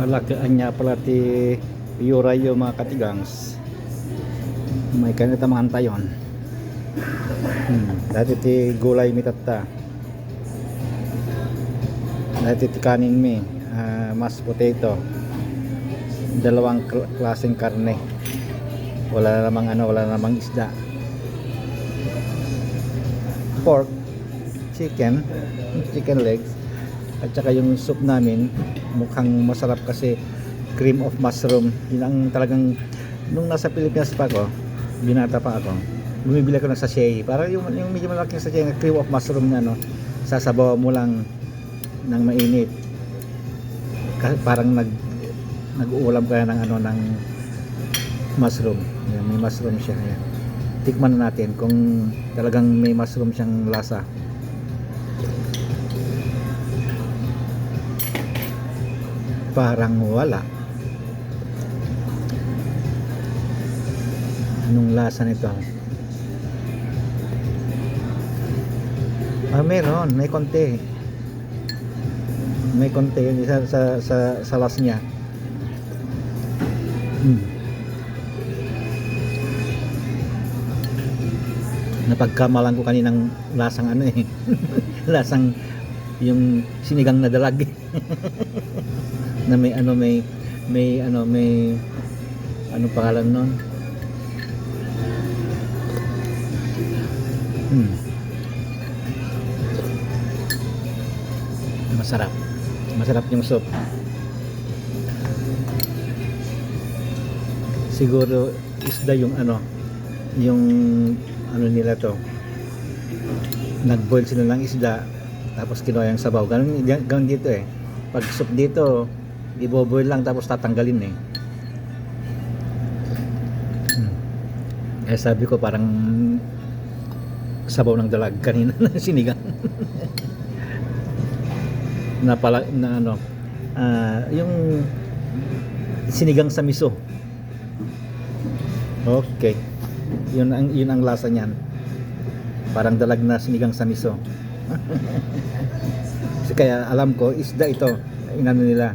Palakaan niya pala ti Yurayo mga katigangs. May kanita mga antayon. Hmm. Dati ti gulay mi tatta. Dati ti kanin mi. ah, mashed potato. Dalawang kl- klaseng karne. Wala namang ano, wala namang isda. Pork, chicken, chicken legs, at saka yung soup namin mukhang masarap kasi cream of mushroom. Yun ang talagang nung nasa Pilipinas pa ako binata pa ako bumibili ako ng sachet. Para yung, yung medyo malaking sachet na cream of mushroom na no sasabaw mo lang ng mainit. Ka- parang nag nag-uulam kaya ng ano ng mushroom. Yan, may mushroom siya Yan. tikman na natin kung talagang may mushroom siyang lasa parang wala. Anong lasa nito? Ah meron. May konti. May konti yun sa sa sa, sa las niya. Hmm. napagkamalan ko kaninang lasang ano eh. Lasang yung sinigang na dalag na may ano may may ano may ano pangalan nun? Hmm. masarap. Masarap yung soup. Siguro isda yung ano yung ano nila to. Nagboil sila ng isda tapos kinuha yung sabaw. Ganun, ganun dito eh. Pag soup dito iboboil lang tapos tatanggalin eh. Hmm. eh sabi ko parang sabaw ng dalag kanina na sinigang. Na pala na ano ah, yung sinigang sa miso. Okay. Yun ang yun ang lasa niyan. Parang dalag na sinigang sa miso. Kaya alam ko isda ito inano nila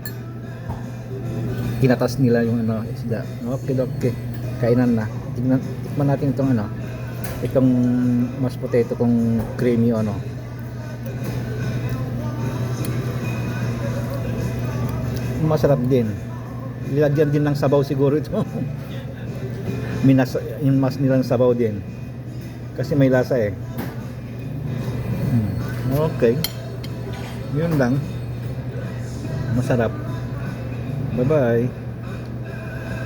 kinatas nila yung ano isda. Okay okay. Kainan na. Tignan tikman natin itong ano itong mashed potato kung creamy o ano. Masarap din. Nilagyan din ng sabaw siguro ito. Minas yung mas nilang sabaw din. Kasi may lasa eh. Hmm. okay. Yun lang. Masarap Bye-bye.